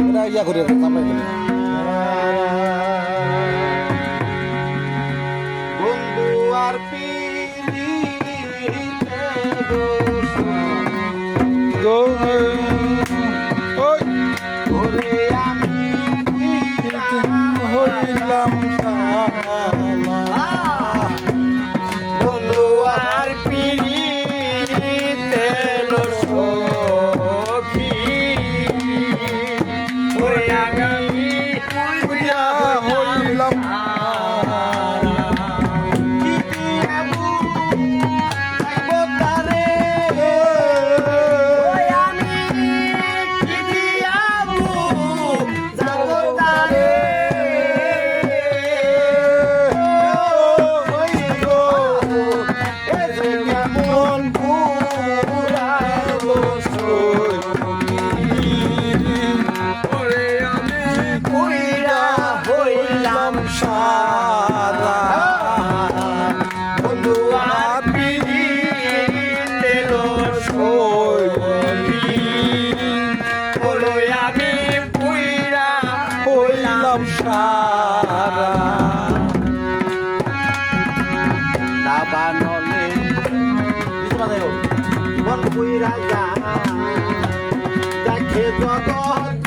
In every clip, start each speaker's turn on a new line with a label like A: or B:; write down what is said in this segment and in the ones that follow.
A: এটা ইয়া করি আমরা এখানে
B: বন্ধু আর পিলিতে দোষ গো মনেও মন বুই রাজা দেখে জগৎ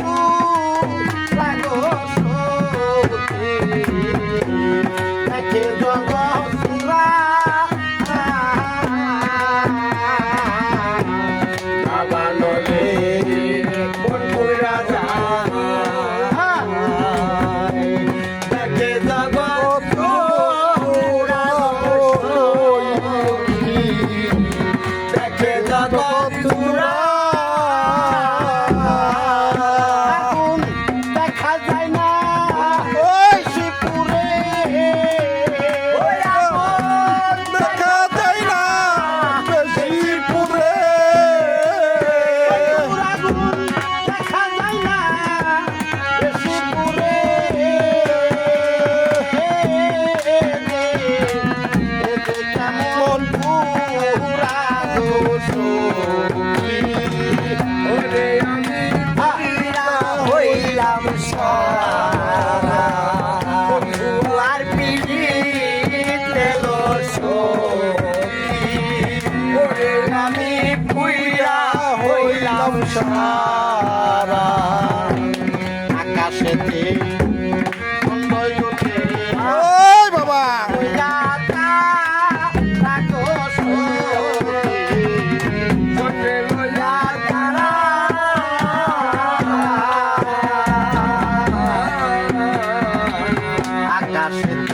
B: passion.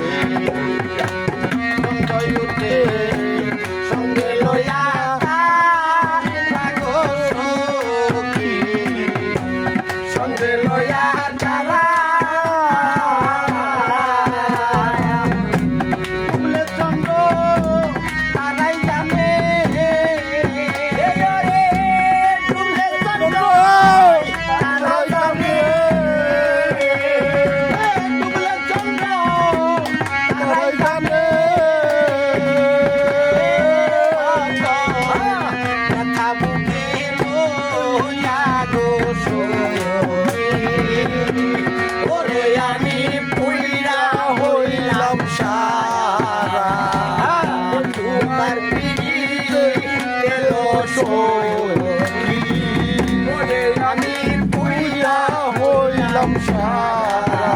B: আমি পুইয়া হইলাম সারা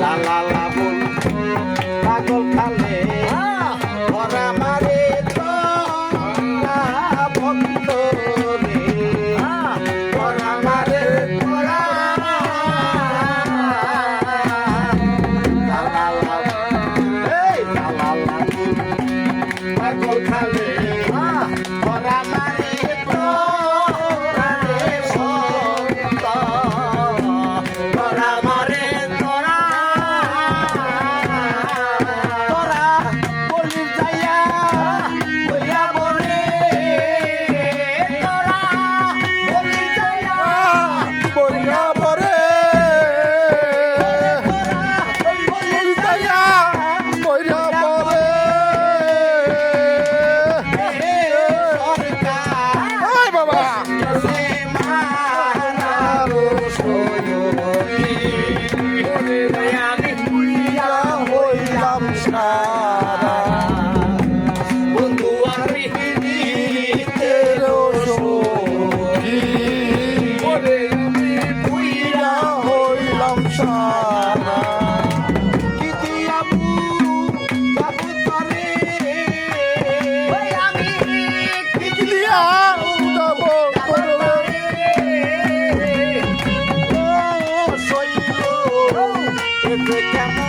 A: লালা লাগুন Africa.